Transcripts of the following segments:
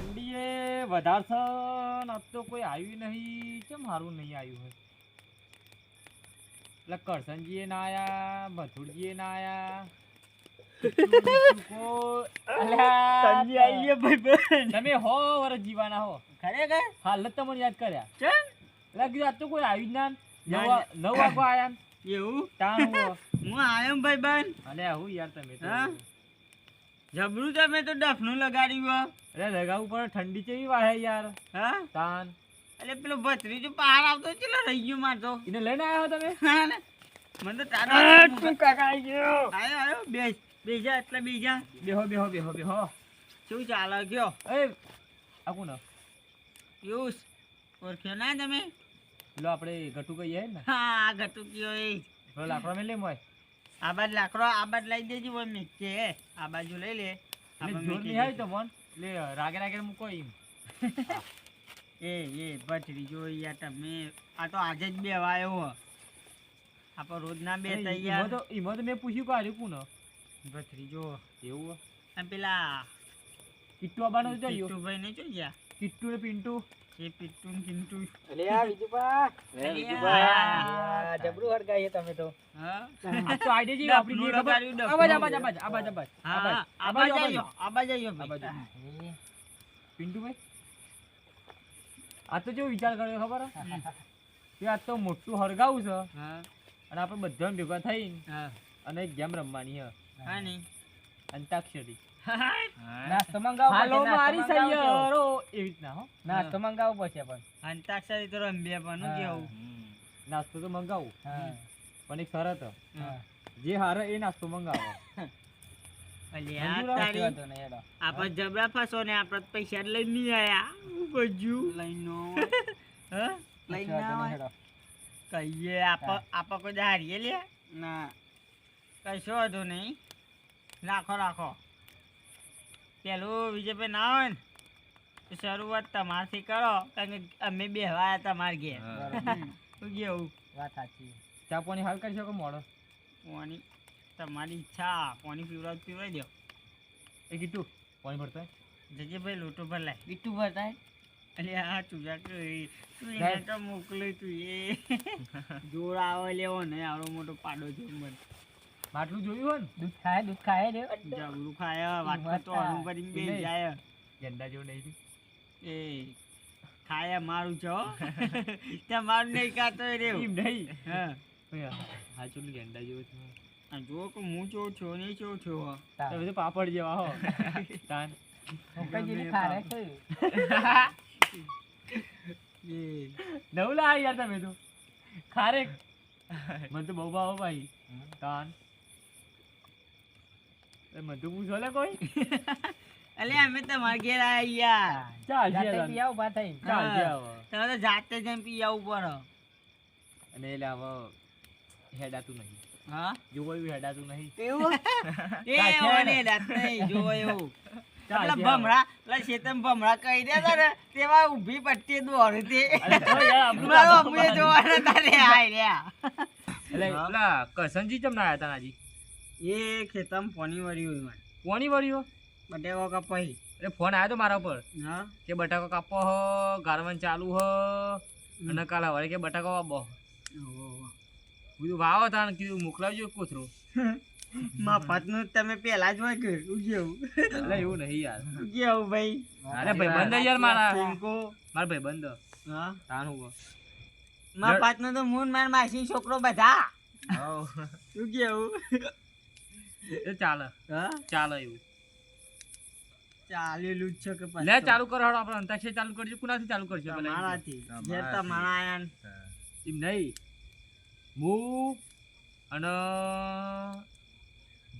ઠંડી એ વધારે છે આજ તો કોઈ આવ્યું નહીં. કેમ સારું નહીં આવ્યું હોય? એટલે કરસનજીએ ના આવ્યા મથુરજીએ ના આવ્યા તમે હો વર્ષ જીવાના હો. ખરેખર? હાલ તમને યાદ કર્યા. આજ તો કોઈ આવી જ ના. નવ નવ વાગવા આયા એવું? હું. આયમ ભાઈ બન? અલે હું યાર તમે તો. હા? જબરું તમે તો ડફનું લગાડ્યું. અરે લગાવવું પડે ઠંડી કેવી વાહે યાર. હા? તાન. અરે પેલો ભત્રીજો બહાર આવતો ચેલો રહી ગયો મારતો એને લઈને આવ્યો તમે? હા ને? મને તો ગયો. આયો આયો બેસ બેજા એટલે બીજા. બેહો બેહો બેહો બેહો. શું ચાલે ગયો? એ આ કોણ? એવું ઓળખ્યો ના તમે? લો આપણે ઘટુ કહીએ ને? હા આ કયો એ. લાકડા મેં લેમ મોય આ બાજ લાકડો આ બાજ લઈ દેજો મમ્મી કે આ બાજુ લઈ લે. જોર તો ફોન લે રાગે રાગે મૂકો એમ. એ એ ભત્રીજો યાર તમે. આ તો આજે જ બે વાયો આપો રોજ ના બે તૈયાર. તો એમાં તો મેં પૂછ્યું કે હાર્યું ભટરી જો એવું હો? પેલા કિટ્ટુ આબાનો તો કિટ્ટુ ભાઈ ને જો ગયા? કિટ્ટુ ને પિન્ટુ. એ આ. જબરું તમે તો. હા? તો આપણી હા આયો આયો પિન્ટુભાઈ? આ તો વિચાર કર્યો ખબર? હે? કે આ તો મોટું હરગાવું છે. હા. અને આપણે બધા ભેગા થઈને અને એક ગેમ રમવાની છે. હા નહીં અંતાક્ષરી. નાસ્તો મંગાવો હાલો મારી સૈયરો એવી રીતના હો. નાસ્તો મંગાવો પછી પણ. અંતાક્ષરી તો રમ્બે પણ હું કેવું? નાસ્તો તો મંગાવું. પણ એક શરત. જે હારે એ નાસ્તો મંગાવો. આપણે જબરા ફસો ને આપણે પૈસા લઈ નહીં આયા. બધું. લઈ લઈને હા? લઈને વાંધો નહીં, આવે. હેડો. કહીએ આપ આપ કોઈ હારીએ લે? ના. કશો વાંધો નહીં. રાખો રાખો. પેલું વિજયભાઈ ના હોય ને શરૂઆત તમારથી કરો કારણ કે અમે બેહવાયા તમાર ઘેર. શું કેવું? વાત સાચી ચા પાણી હાલ કરી શકો મોડો. પાણી તમારી ઈચ્છા પાણી પીવડાવ પીવડાવી દો. એ કીધું પાણી ભરતા જજેભાઈ લોટો ભરલાય. બીટું ભરતાય? અરે આ ચૂજા તું તું એને તો મોકલી તું એ. જોર આવે લેવો ને આવડો મોટો પાડો જો મને માટલું જોયું હોય ને દૂધ ખાય દૂધ ખાય રે જબરું ખાય વાત વાત તો અણુ કરીને બે નહીં. જાય ગેંડા જેવું નહીં એ ખાય મારું છો તમારું નહીં ખાતો રે એમ નહીં હા હા ચોલું ગેંડા જેવું છે આ જો કે હું ચો છો નહીં ચો છો તમે તો પાપડ જેવા હો તાન કઈ જેવી ખારે છે એ નવું લાવ યાર તમે તો ખારેક મને તો બહુ ભાવ ભાઈ તાન એ પૂછો લે કોઈ અલે અમે તમારા ઘેર આયા ચાલ જાતે પી આવો ઊભા થઈને. ચાલ છે હા. તમે તો જાતે જ પી આવું પડે અને એટલે હવે હેડાતું નહીં. હા? જો હેડાતું નહીં. એવું? એ ઓને ને? નહીં જોવો એવું ચાલ પેલા છે હવે. ભમરા પેલા શેતમ ભમરા કહી દે ને તેમાં ઊભી પટ્ટી દોરી તે મારો કામ જોવાના તારે આય રહ્યા એટલે પેલા કરસનજી ચમ ના આયા તા નાજી એ ખેતમ પોની વળ્યું હોય કોની વળ્યું બટેકો કપાઈ એટલે ફોન આવ્યો તો મારા પર હા. કે બટાકો કાપો હ ગારવન ચાલુ હ અને કાલ વળે કે બટાકો વાપો બીજું વાવો તાણ કીધું મોકલાવજો કોથરો. મફતનું તમે પેલા જ શું કેવું? એટલે એવું નહીં યાર. કેવું ભાઈ? અરે ભાઈ બંધ યાર મારા. પિંકો મારા ભાઈ બંધ હા. તાણ હું મફતનું તો મૂન માર માસી છોકરો બધા. કેવું? એ ચાલે. હા? ચાલે એવું. ચાલેલું જ છે કે પછી લે ચાલુ કરો હાલો આપણે અંતાક્ષરી ચાલુ કરજો કુનાથી ચાલુ કરજો પેલા તમારાથી જે તમારા આયા ને. એમ નહીં. હું અને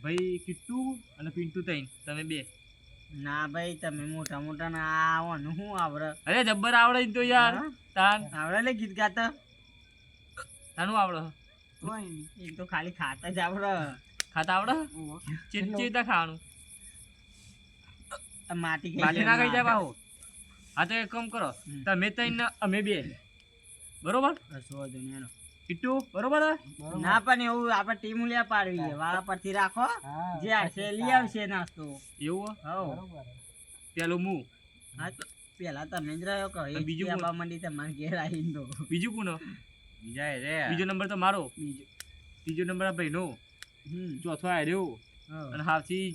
ભાઈ કિટ્ટુ અને પિન્ટુ તઈન તમે બે. ના ભાઈ તમે મોટા મોટા ના આવો ને હું આવડે. અરે જબ્બર આવડે તો યાર? તાન. આવડે લે ગીત ગાતા? તાનું આવડે. કોઈ એ તો ખાલી ખાતા જ આવડે. ખાતા આવડે? ચીર ચીરતા ખાવાનું. માટી માટી ના ખાઈ જાય બાહુ હા તો એક કામ કરો. તમે તઈન ને અમે બે. બરોબર? એનો. બરોબર? ના પણ એવું આપણે ટીમ લે પાડવી છે. વાળા પરથી રાખો. જે હશે લઈ આવશે નાસ્તો. એવું હા? પેલું હું હા તો પેલા તમે જ રહ્યો કહો એ બીજું બીજું મંડી તમારે ઘેર આવીને તો. બીજું કોનો બીજા રે બીજો નંબર તો મારો. બીજો. ત્રીજો નંબર આ ભાઈનો. ચોથો આર્યો અને હાથી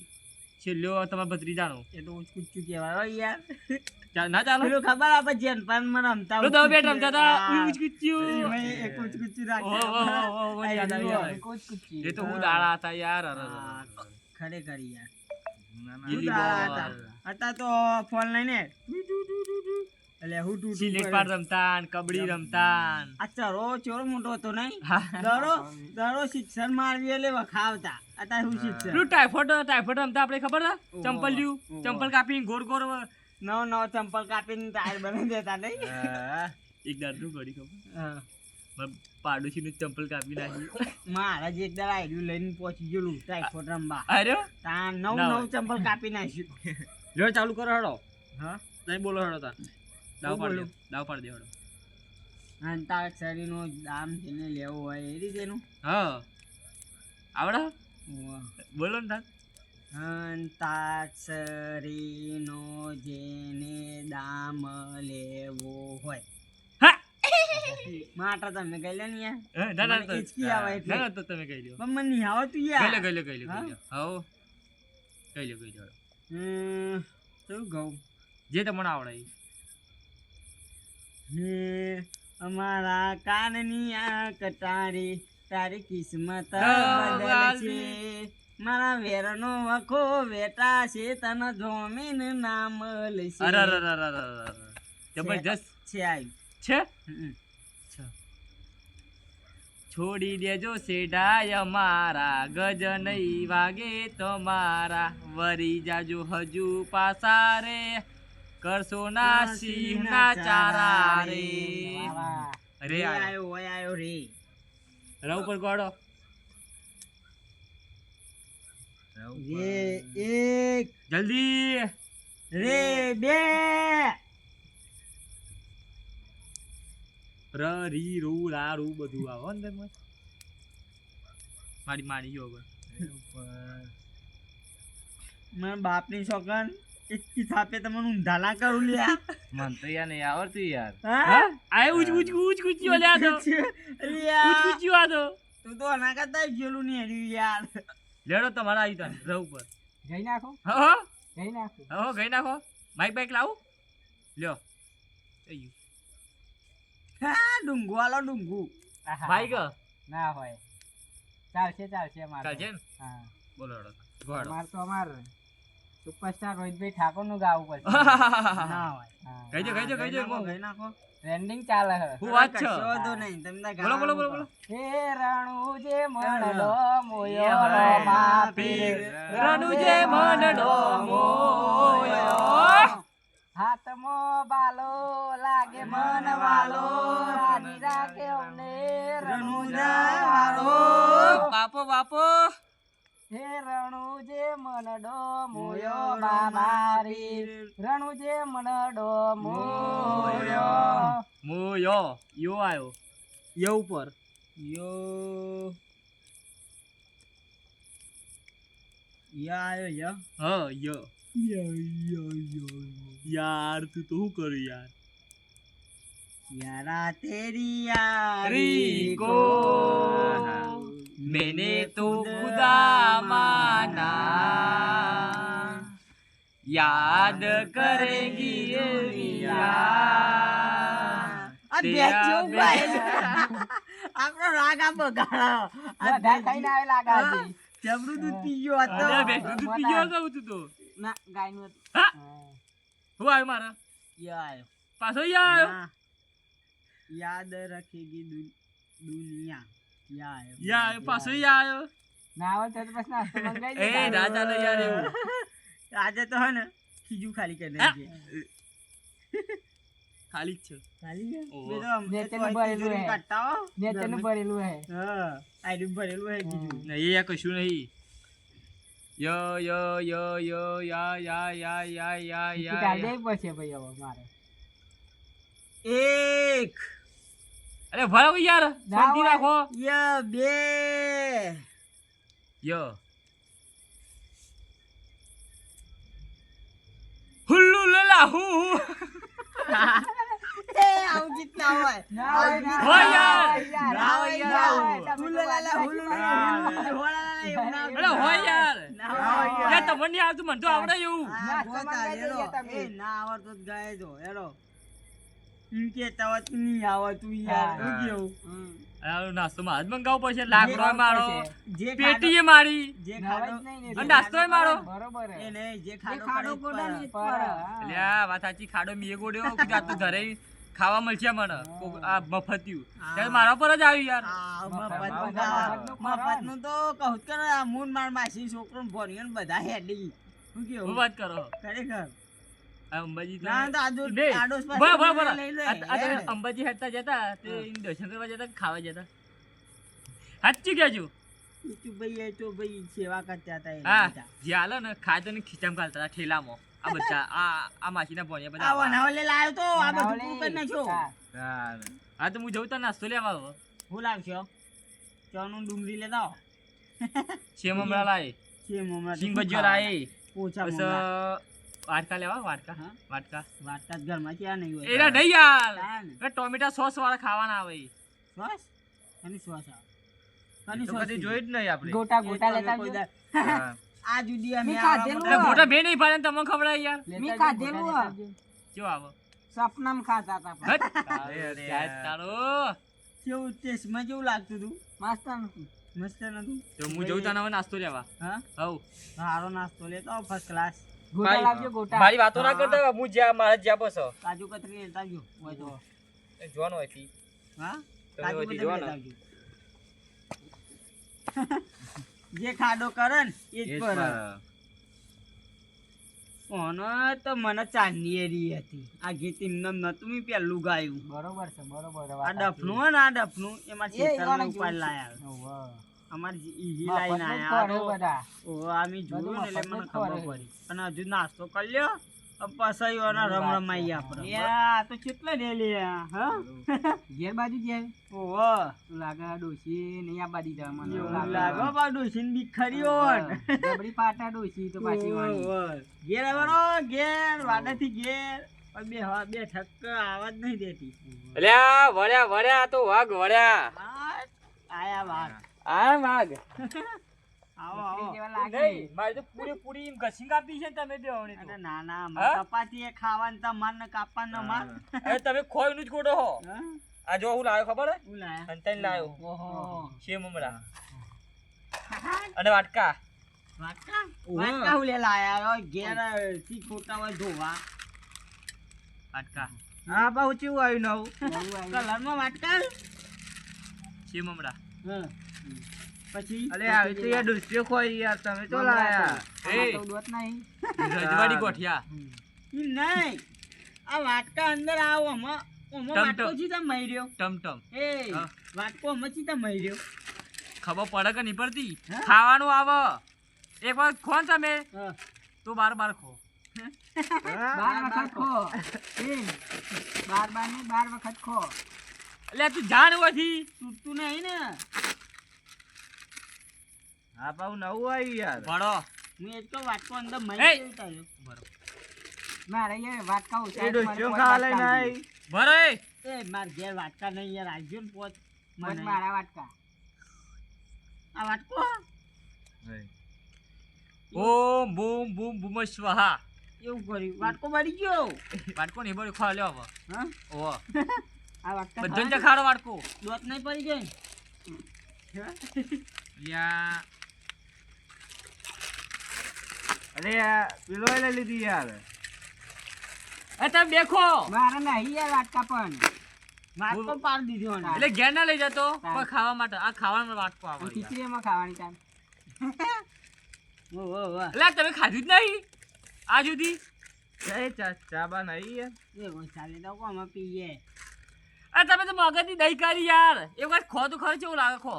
છેલ્લો તમારા ભત્રીજાનો એ તો ઉચકું ઉચકું કહેવાય યાર ના ચાલો પેલું ખબર આપે જેન પણ મને રમતા તો દવા બેટ રમતા હતા ઉચકુચ્યું. એમાં એક ઉચકું રાખે. ઓહો, ઓહો, ઓહો, ઓહો, યાદ આવી, યાદ આવી. કૂચ કૂચી. એ તો હું દાડા હતા યાર ખરેખર યાર ના, ના. હતા તો ફોન લઈને એટલે હું ટૂ સિલેટ કરે. રમતાન કબડી રમતાન. આ ચરો ચોરો મોટો હતો નહીં? દરો દરો શિક્ષણ મારવી એટલે વખાવતા. અત્યારે હું શિક્ષણ. પેલું ટાઈફોઈડ ટાઈફોઈડ રમતા આપણે ખબર છે? ચંપલ લ્યું ચંપલ કાપીને ગોળ ગોળ નવ નવ ચંપલ કાપીને ટાયર બનાવી દેતા નહીં? એક દાડનું ઘડી ખબર? પાડોશી નું ચંપલ કાપી નાખ્યું. મારા જે એકદાર આઈડિયું લઈને પહોંચી ગયેલું ટાઈફોઈડ રમવા. અરે? તા નવ નવ ચંપલ કાપી નાખ્યું. જો ચાલુ કરો હડો. હા? નહીં બોલો હડો તા દાવ પાડી દે દાવ પાડી દે અંતાક્ષરીનો દામ જેને લેવો હોય એ રીતેનું હા. આવડે. બોલો ને અંતાક્ષરીનો જેને દામ લેવો હોય. હા. માટે તમે કહી લે ને મને તો- તમે કહી લ્યો પણ મને નહીં આવડતું યાર. લે કહી લે કહી લે હા? કહી લે શું કહું? જે તમને આવડે. હે અમારા કાનની આ કટારી તારી કિસ્મત બદલશે. મારા વેરનો વખો વેટા છે તને જોમીન નામ મળશે અરે અરે અરે અરે અરે અરે. જબરજસ્ત? છે આવ્યું છે? છોડી દેજો સેડાય મારા ગજ નહીં વાગે તમારા. વરી જાજો હજુ પાસા રે કરશો ના સિંહ ના ચારા રે. રે આયો ઓય આયો રે. રવ પર ગોડો રે એક. જલ્દી. રે બે. ર રી રુ રા રુ બધું આવો અંદર મારી મારી ગયો ઉપર. મારા બાપની છોકન એક થાપે તમને ઊંધા ના કરું લ્યા. મન તો યાર નહીં આવડતું યાર. હા? હા? આ ઉચ ઉચ ઉચ કુચ્યો લ્યા તો. ઉચ લ્યા. કુચ્યો આ તો. તું તો આના કરતા જેલું નહીં હેડ્યું યાર. લેડો તમારા આવી તા રવ પર જઈ નાખો. હા હા. જઈ નાખો. હો ગઈ નાખો. બાઈક બાઈક લાવું. લ્યો. થઈ ગયું. હા ડુંગુ આલો ડુંગુ. આહા. બાઈક ના હોય. ચાલશે ચાલશે મારે. ચાલશે ને હા. બોલો. અમારે તો અમાર. સુપરસ્ટાર રોહિતભાઈ ઠાકોરનું ગાવું પડશે. ના હોય. હા. કહીજો કહીજો કહીજો ગઈ નાખો, ટ્રેન્ડિંગ ચાલે હે હું વાત છે? વાંધો નહીં તમને બોલો બોલો બોલો બોલો. હે રણુ જે મનડો મોયો રો માપી રણુ જે મનડો મોયો. હાથમો બાલો લાગે મન વાલો. રાની રાખે અમને રણુજા વાળો બાપો બાપો. રણુજે મન ડોમુયો બાબારી. રણુજે મન ડોમુયો. યો આયો. યો ય. હ યાર તું તો કરું યાર? યારા તેરી યારી કો मैंने तो खुदा माना याद करेगी ये यार આ તેરા બેચો બે- ભાઈ આપણો રાગ આ બગાડો આ બધા ખાઈને આવેલા ગાજી જબરું દૂધ પી ગયો હતો અરે બેસું તું પી ગયો કહું તું તો ના ગાયનું હતું. હા હા. હું આવ્યો મારા યા આયો પાછો યા આવ્યો ના. યાદ રખેગી દુન- દુનિયા યા પાછો યા આવ્યો ના તો પછી નાસ્તો મંગાઈ એ રાજા ના યાર એવું. આજે તો હે ને ખીજું ખાલી કરી. નાખીએ. ખાલી જ છે. ખાલી છે? ભરેલું ભરેલું હે. હા આયરું ભરેલું હે ખીજું. નહીં યા કશું નહીં. યો યો યો યો યા યા યા યા યા યા દેવી પડશે ભાઈ હવે મારે. એક. અરે ભરાવો યાર શાંતિ. રાખો. ય બે. યો. હુલ્લુ લલા હુ. હું એ આવું ગીત ના હોય હોય. યાર. ના યાર. હુલાલા, હુલુલા, હુલુલા, હુલાલા, એવું ના અરે હોય. યાર. યાર તમને આવતું મને તો આવડે એવું. ના, આવડતો ગાય જો હેરો એમ કહેતા નહીં આવડતું યાર શું કેવું? નાસ્તો માં મંગાવવો પડશે લાકડો મારો. પેટીએ મારી. જે ના હોય ખાડો જ નહીં ને. અને નાસ્તોય મારો. બરોબર એ નહીં જે જે ખાડો ખાડો પડે ગોડાની એ જ પર. પર, હા. એટલે આ વાત સાચી ખાડો મીએ ગોડ્યો કીધું ઘરે ખાવા મળશે મને. આ મફતિયું. ત્યારે મારા પર જ આવ્યું યાર. મફતનું બધા મફત મફતનું ખરા ને. તો કહું આ મૂન માર માસી છોકરો ને બધા હેડી. શું હું કેવું? વાત કરો? ખરેખર. અંબાજી તો- ના તો આદુ બે. આડોશ પાસે બરાબર, બરાબર. લઈ લે, આ- આ તમે હેડ. અંબાજી હેડતા જતા તે દર્શન કરવા જતા ખાવા જતા. સાચું કહેજો. ભાઈ તો ભાઈ સેવા કરતા હતા એ હા બધા. જે હાલો ને ખાય ને ખીચામાં ઘાલતા હતા ઠેલામાં. આ બધા આ આ માસીના ભણ્યા આ વનાવલે લાવ્યો તો આ બધું પૂરું કરી નાખ્યો હા. તો હું જઉં તો નાસ્તો લેવા આવો. હું લાવશો? ચોનું ડુંગળી લેતા લાય? સિંગ ભજીયો લાય? ઓછા મમરા. વાટકા લેવા વાટકા હા? વાટકા વાટકા ઘરમાં ક્યાં નહીં હોય. એના નહીં યાર. ને. ટોમેટા સોસ? વાળા ખાવાના આવે? સોસ એની સોસ આવે. કદી જોઈ જ નહીં આપણે. ગોટા ગોટા લેતા. આ જુદી અમે ખાધેલું ગોટા બે નહીં પાડે ને તમને ખવડાય યાર? મી ખાધેલું. કેવો આવો. સપનામ ખાતા હતા અરે, તારો કેવું ટેસ્ટમાં કેવું લાગતું હતું મસ્ત નતું. મસ્ત નતું? તો હું જઉં તને નાસ્તો લેવા. હા? હવ સારો નાસ્તો લેતો ફર્સ્ટ ક્લાસ ગોટા લાવજો ગોટા. મારી વાતો ના કરતા હું. જ્યાં મારા જ્યાં બસો. કાજુ કતરી લેતા હોય તો. જોવાનું હોયથી હા? તમે કાજુ કતરી જોવાનો. જે ખાડો કરે ને એ જ કરે. પર. ઓનો તો મને ચાંદની એરી હતી. આ ગીત એમને નતું મેં પેલું ગાયું. બરોબર છે બરોબર આ ડફનું હોય ને આ ડફનું એમાં જેવું છે. લાયા. અમારે ઈ લાઈન આયા ખોરે બધા. ઓહો આ જોયું ને એટલે મને ખબર પડી. અને હજુ નાસ્તો કરી લ્યો. પછી ઓના રમ રમાઈ આપણે આ તો કેટલા ને લે હા? ઘેર બાજુ ઘેર ઓહો લાગે ડોસી નહીં આ બાજુ જા મને લાગે બા ડોસીન બી ખરી ઓન જબરી પાટા ડોસી તો પાછી વાળી. ઘેર આવરો ઘેર. વાડાથી ઘેર. પણ બે હા બે ઠક્ક આવાજ નહીં દેતી. અલ્યા વળ્યા વળ્યા તો વાઘ વળ્યા. આયા વાત આ વાઘ આવો આવો. લાગે. નહીં મારી તો પૂરી પૂરી એમ ઘસી કાપી છે તમે બે હવણી તો. અરે ના ના માર એ ખાવાનું ને કાપવાનું માર. અરે તમે ખોઈનું જ ગોડો હો. આ જો હું લાવ્યો ખબર હે? લાવ્યો. ઓહો. છે મમરા અને વાટકા? વાટકા. વાટકા હું લે લાયા? હોય ઘેરથી ખોટા હોય ધોવા. વાટકા. હા બહુ ચેવું આવ્યું નવું. નવું આવ્યું. કલરમાં વાટકા? છે મમરા હા. પછી? અલે આવી તો યાર ડુસ્યો ખોઈ યાર તમે તો લાયા. એ. તો દોત નહીં. રજવાડી ગોઠિયા. નહીં. આ વાટકા અંદર આવો આમાં આમાં વાટકો ચીતા મર્યો. ટમટમ એ વાટકો આમાં ચીતા મર્યો. ખબર પડે કે નહીં પડતી? ખાવાનું આવે. એક વાર ખો ને તમે તું બાર બાર ખો. બાર વખત ખો. બાર બાર નહીં બાર વખત ખો. એટલે તું જાણ હોયથી તૂટતું નહીં ને. હા પાછું નવું આવ્યું યાર. ભણો. હું એક તો વાટકો અંદર એ! મરી ઉતાર્યો મારે યાર વાટકા એ છે, મારે ડુસ્યો ખાવા લઈ લઈને ભરો એ! માર ઘેર વાટકા નહીં યાર આવજો ને પોત. મને મારા વાટકા. આ વાટકો? ઓમ બૂમ બૂમ બૂમ સ્વાહા. એવું કર્યું. વાટકો બળી ગયો. વાટકો નહીં બળી ખાવા લ્યો હવે. હા? ઓ આ વાટકા બધું જ ખાડો વાટકો. દોત નહીં પડી ગઈ. યા. અરે પેલો લઈ લીધી યાર એ તમે દેખો. મારે નહીં યાર વાટકા પણ. વાટકો પાડી દીધો ને એટલે ઘેર ના લઈ જતો કોઈ ખાવા માટે આ ખાવાનો વાટકો આવે ખીચડીમાં ખાવાની ટાઈમ ઓ ઓ ઓ એટલે તમે ખાધું જ નહીં? આ સુધી એ ચા ચા બા નહીં યાર. એ કોઈ ચાલે તો કોમાં પીએ. આ તમે તો મગજની દહીં કરી યાર. એક વાર ખો તો ખરો કેવું લાગે ખો?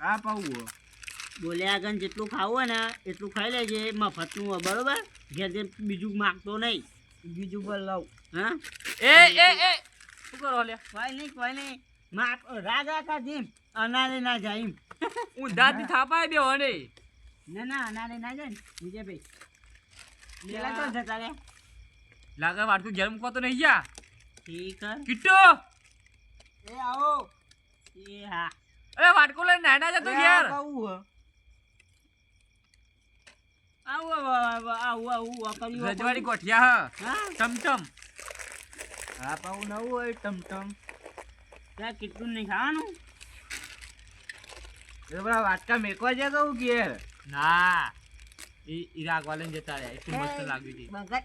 આ પાવું બોલ્યા આગળ જેટલું ખાવું હોય ને એટલું ખાઈ લેજે મફતનું હોય બરોબર? ઘેર જે બીજું માગતો નહીં. બીજું પર લઉં હા? એ એ એ. શું કરો લે કોઈ નહીં કોઈ નહીં. માગ રાગ રાખા જીમ અનારે ના જાય એમ. ઊંધાથી થાપાય બે હને ના. ના અનારે ના જાય ને. ભાઈ. પેલા તો જતા રે લાગે વાટકું ઘેર મૂકવા તો નહીં ગયા? ઠીક કિટ્ટો એ આવો. એ હા. અરે વાટકો લઈને નાના જતો યાર. આવું આવું આવું આવું આવું રજવાડી કોઠિયા હ. ટમટમ હા પાઉ નવું હોય ટમટમ ત્યાં કેટલું નહીં ખાવાનું? એ વાટકા મેકવા જતો કહું ઘેર. ના. ઈ ઈ રાખવા લઈને જતા રહ્યા. એટલું મસ્ત હતી. ભગત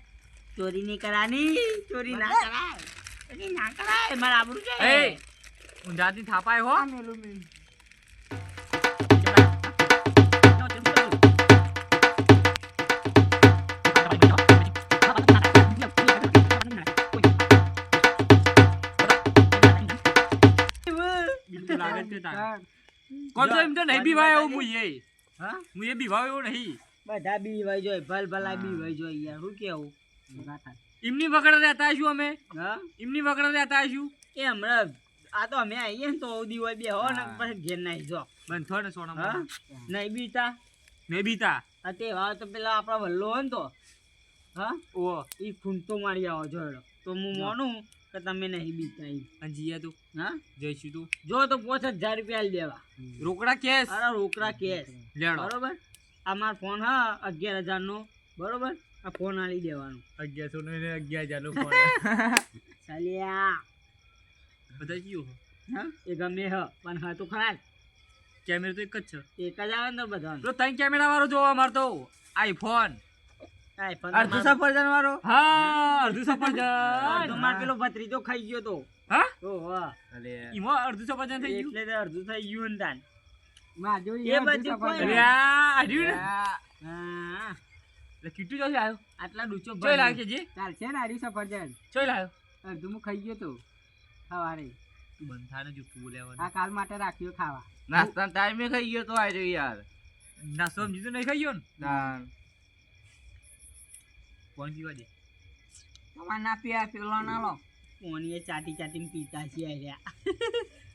ચોરી નહીં કરાની ચોરી ના કરાય. ચોરી ના કરાય. મારા આબરું છે. એ ઊંધાથી થાપાય હો. લાગે જ કોણ તો એમ તો નહીં બીવાય એવું મુઈએ? હા? મુએ બીવાય એવું નહીં. બધા બી વઈ જોય ભલ ભલા બી વઈ જોય યાર શું કેવું? એમની વગર રહેતા છું અમે? હા? એમની વગર રહેતા છું એ હમણાં આ તો અમે આવીએ ને તો દિવાળી બે હો ને પછી ઘેર નાઈ જો. બંધો ને સોના નહીં બીતા? મેં બીતા? આ તહેવાર તો પેલા આપણા વલ્લો હોય ને તો. હા? ઓ એ ખૂંટો મારી આવો જોડો તો હું માનું કે તમે નહીં બીતા અને જીયા તું? હા? જઈશું તું? જો તો પોચ હજાર રૂપિયા આલી દેવા. રોકડા કેસ અરે રોકડા કેશ. લેડો બરોબર? આ મારો ફોન હા અગિયાર હજાર નો બરોબર? આ ફોન આલી દેવાનો. અગિયારસો ને અગિયાર હજાર નો ફોન. ચાલ્યા. બધા કયું હા. એ ગમે હ પણ હા તો ખરા. કેમેરો તો એક જ છે. એક જ આવે ને બધા તો ત્રણ કેમેરા વાળો જોવા મારતો આઈફોન. અડધું સફરજન વાળો? હા અડધું સફરજન. માર પેલો ભત્રીજો ખાઈ ગયો તો. હા? ઓહો. અલે. એમાં અડધું સફરજન થઈ ગયું? એટલે અડધું થઈ ગયું ને તાન. એ બધું કોઈ હા. કીટુ આવ્યો આટલા ડૂચો જોઈ ભરી. છે? જી ચાલશે ને સફરજન? જોઈ લાવ્યો અડધું હું ખાઈ ગયો તો. સવારે તું બંધ જુઠ્ઠું બોલ્યા આ કાલ માટે રાખ્યો ખાવા. નાસ્તાનો ટાઈમે ખાઈ ગયો તો આજે યાર. ના સમજી તો નહીં ખાઈ ગયો ને? તાન. કોણ પીવા દે? તમારે ના પીવા પેલો ના લો. કોણીએ ચાટી ચાટીને પીતા છે રહ્યા.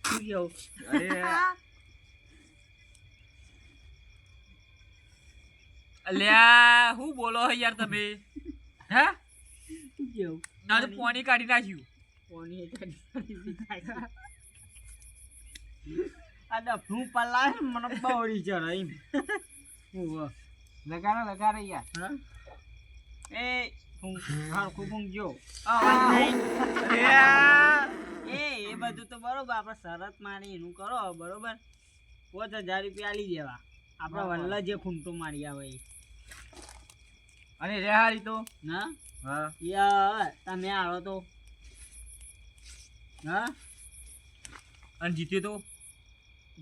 શું કેવું? અરે. અલ્યા હું બોલો યાર તમે. હે? ના તો પાણી કાઢી નાખ્યું. છે. આ ડફનું પલાય મને બવડી ચડે એમ. ઓહો. લગાડો લગાડો યાર? એ હરખું ફૂંકજો એ એ બધું તો બરોબર આપણે શરત મારી એનું કરો બરોબર. પાંચ હજાર રૂપિયા આલી દેવા. આપણા વલ્લા જે ખૂંટો મારી આવે એ. અને રેહારી તો? ના હા. યાર તમે આવો તો. હા? અને જીત્યો તો?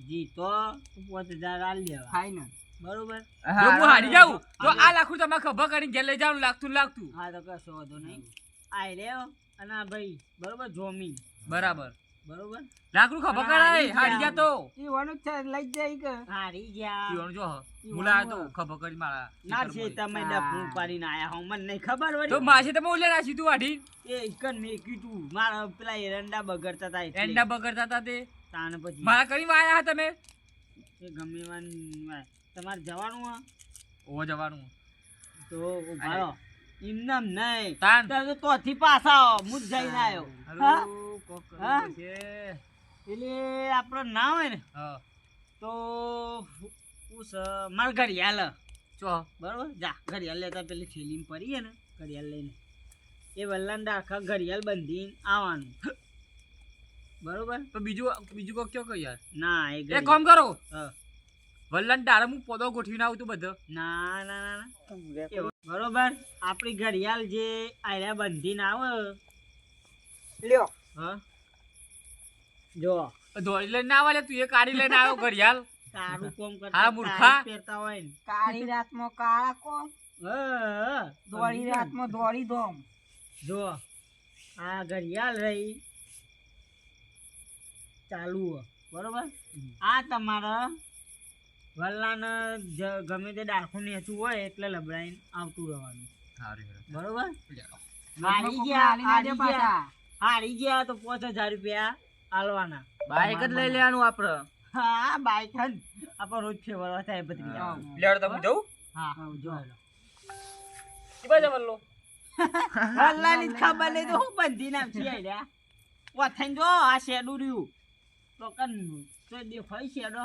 જીતો તો પાંચ હજાર આલી દેવા ખાઈ ને બરોબર જો હું હારી જાઉં તો આ લાખું તમે ખભા કરીને ઘેર લઈ જાઉં લાગતું લાગતું. હા તો કશો વાંધો નહીં. આ લે અને આ ભાઈ બરોબર જોમી બરાબર. બરોબર? લાકડું ખભા કરાય હારી ગયા. ગયા તો. પીવાનું જ છે લઈ જાય કે. હારી ગયા. પીવાનું જો મુલા તો ખભા કરી મારા ના છે તમે ડફનું પાડીને આયા હો મને નહીં ખબર હોય તો માસે તમે ઉલે નાખી તું વાઢી? એ ઇકન મેં કીધું મારા પેલા એરંડા બગડતા હતા એટલે. બગડતા હતા તે? તાણ પછી. મારા કરી આયા તમે? એ ગમે એવાન તમારે જવાનું હા ઓ જવાનું. તો નહીં. તાન તો તોથી પાછા આવો હું જ જઈને આવ્યો હા? હા? એટલે આપણો ના હોય ને તો ઉસ માર ઘડિયાળ. ચો. બરોબર? જા ઘડિયાળ લેતા પેલી થેલીમાં પડી ને ઘડિયાળ લઈને. એ વલ્લાને આખા ઘડિયાળ બંધીને આવવાનું. બરોબર? તો બીજું બીજું કોક કયો કઈ યાર? ના એ કામ કરો. હા. વલ્લન ડાળે હું પોદો ગોઠવીને આવું તું બધો. ના ના ના ના. બરોબર? આપણી ઘડિયાળ જે આયરા બંધીને આવે લ્યો. હા? જો. દોડી લઈને ના વાલે તું એ કાઢી લઈને આવ્યો ઘડિયાળ તારું કોમ કરતા હા, મૂર્ખા. પહેરતા હોય ને. કાળી રાતમાં કાળા કોમ? હા, દોડી રાતમાં દોડી દોમ. જો આ ઘડિયાળ રહી. ચાલુ હો, બરોબર? આ તમારા વલ્લાને ગમે તે ડાખું નેચું હોય એટલે લબડાઈને આવતું રહેવાનું. બરોબર? હારી ગયા તો પાંચ હજાર રૂપિયા આલવાના. બાઈક જ લઈ લેવાનું આપણે હા બાઈક જ. આપણે રોજ ફેરવા થાય બધી લેડ તમે જવું હા જો. કિબા જવાનું લો અલ્લાની ખબર નહીં તો હું બંધી નામ છે લ્યા ઓથન જો આ શેડું રહ્યું. તો કન તો દેખાય શેડો.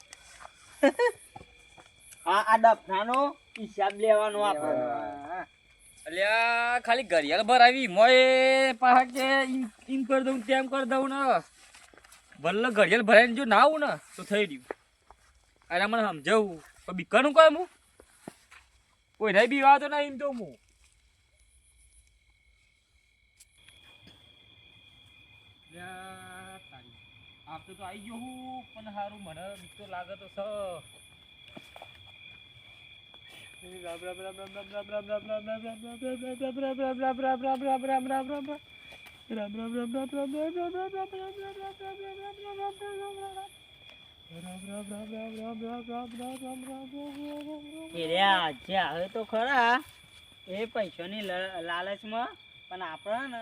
આ આ ડફનાનો હિસાબ લેવાનો આપણે અલ્યા ખાલી ઘરિયાળ ભરાવી મોય પાહા કે ઇમ કરી દઉં તેમ કરી દઉં ને. ભલે ઘડિયાળ ભરાઈને જો ના આવું ને, તો થઈ રહ્યું અરે મને સમજાવું. બીકાનું કામ હું? કોઈ નહીં બી વાતો ના એમ તો હું. તો આવી ગયો હું, પણ સારું મને બીક તો લાગે તો સર તો ખરા, એ પૈસાની લાલચમાં, પણ આપણા ને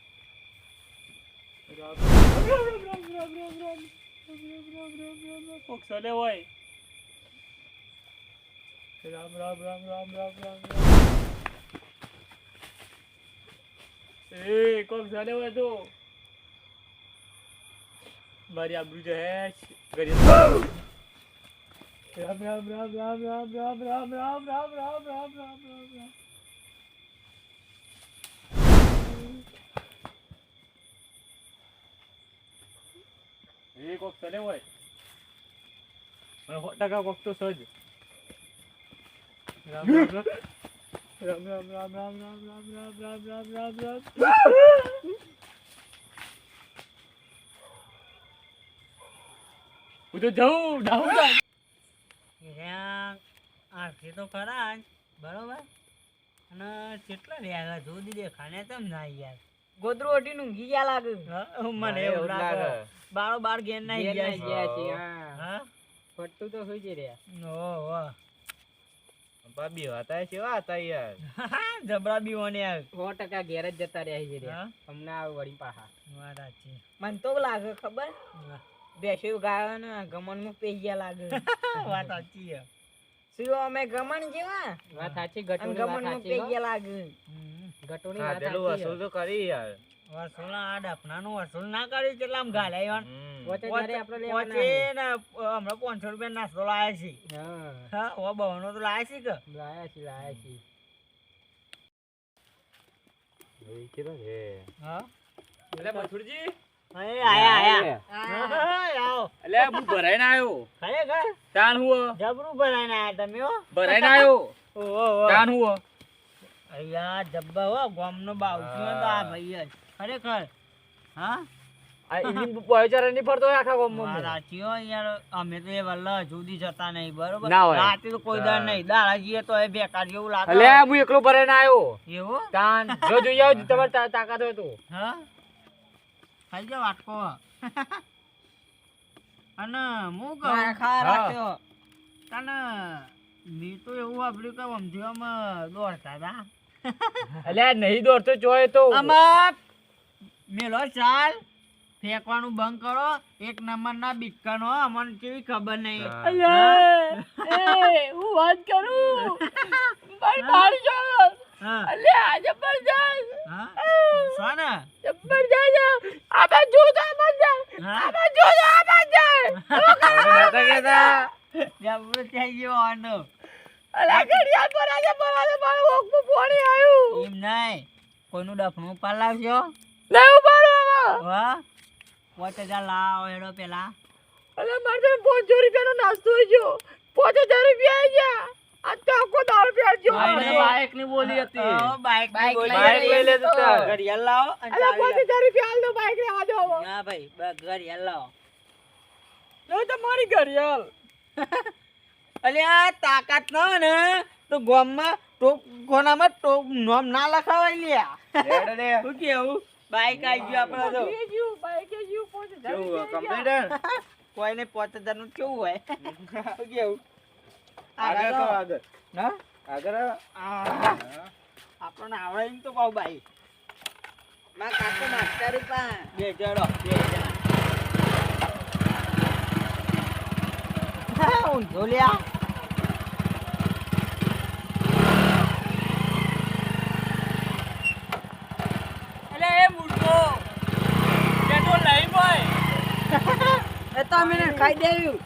કોક સલે હોય રામ રામ રામ રામ રામ રામ એ કોક સલે હોય તો મારી આબરૂ જો હે કરી રામ રામ રામ રામ રામ રામ રામ રામ રામ રામ રામ રામ રામ રામ એ કોક સને હોય અને સો ટકા કોક તો સજ રામ રામ રામ રામ રામ તો ખરા બરોબર અને કેટલા રહ્યા જોદી દેખાને તમ ના યાર ગોદરું ઓટીને ઊંઘી ગયા લાગે. મને એવું લાગે. બાળો બાર ઘેર ના ગયા છે. ગયા હા. હા? ફટતું તો સુઈ જ રહ્યા ઓહો ભાભી હતા કેવા હતા યાર. જબરા બી ઓને આવે. સો ટકા ઘેર જ જતા રહ્યા છે હમણાં આવે વળી પાછા મારા છે. મને તો લાગે ખબર? બેસ્યું ગાયો ને ગમનમાં પેઈ ગયા લાગે. વાત સાચી છે. શું અમે ગમન જેવા વાત સાચી ગટુની ગમનમાં પેઈ લાગે? ગટુની વાત સાચી વસૂલ તો કરી યાર. વસૂલ આ ડફનાનું વસૂલ ના કર્યું કેટલા આમ ઘાલ્યા ઈવન. હમ. જ્યારે આપણે લેવાના વચ્ચે ને હમણાં પાંચસો રૂપિયા નાસ્તો લાયા છે. હા. હા ઓ તો લાયા છે કે? લાયા છીએ લાયા છીએ એ કેટલો છે હા. એટલે મથુરજી આયા આયા. હા, હું ભરાઈને આવ્યો ખરેખર તાણ હું જબરું ભરાઈને આયા તમે હો. ભરાઈને આવ્યો ઓહો ઓહો. તાણ હું અయ్યા જબ્બા હો ગામનો બાવશું હતો આ ભાઈ ખરેખર. હા? આ ઇન્જિન પહોંચારે નહીં ફરતો હોય આખા વાત ગામમાં સાચી હો યાર અમે તો એ વલ્લા જુદી જતા નહીં બરોબર? ના રાતે તો કોઈ દર નહીં. દાળા જઈએ તો એ બેકાર જેવું લાગે. હું એકલો ભરાઈને આવ્યો એવું? જો જોઈ આવો તમારે તાકાત હોય તો. હા? ખાઈ જાવ વાટકો. અને હું કહું? ખા રાખ્યો. તને મેં તો એવું વાપર્યું કે વમજીવામાં દોડતા હતા. એટલે નહીં દોડતો જોય તો. આમાં મેલો ચાલ. ફેંકવાનું બંધ કરો. એક નંબર ના બિક્કન હો અમને કેવી ખબર નહીં. હા. વાત કરું? મારી મારી જો. હા. આ જબરજસ્ત. હા? સાના? જબરજસ્ત. આબે જો તો મજા હા. તમે નતા કહેતા? જબરો થઈ ગયો આનો. અલા ઘડિયાળ પર આજે બરાબર મારું ઓખમાં પાણી આવ્યું. એમ નહીં. કોઈનું ડફણું પર લેવું પાડો આમાં. વાહ પાંચ હજાર લાવો એડો પેલા. અલે મારે તો પાંચસો રૂપિયાનો નાસ્તો જો ગયો. પાંચ હજાર રૂપિયા આવી ગયા. બાઈકની બોલી હતી. બાઈક લઈ. ઘડિયાળ લાવો અને ચાવી બાઈક લેવા. દો ના ભાઈ ઘડિયાળ લાવો. લો તમારી ઘડિયાળ. અલે તાકાત ન હોય ને તો ગામમાં ટોપ કોનામાં ટોપ નામ ના લખાવાય લ્યા શું કેવું? બાઈક આવી ગયું આપણે તો. ને જ્યું, કેવું કમ્પ્લીટ કોઈને નું કેવું હોય? શું કેવું? આગળ કહો. આગળ. ના? આગળ આપણને આવડે ને તો કહો ભાઈ. માં કાકો માસ્ટર પા બે જડો બે જણા. ઊંધો લ્યા એ તો અમે ખાઈ દેવું.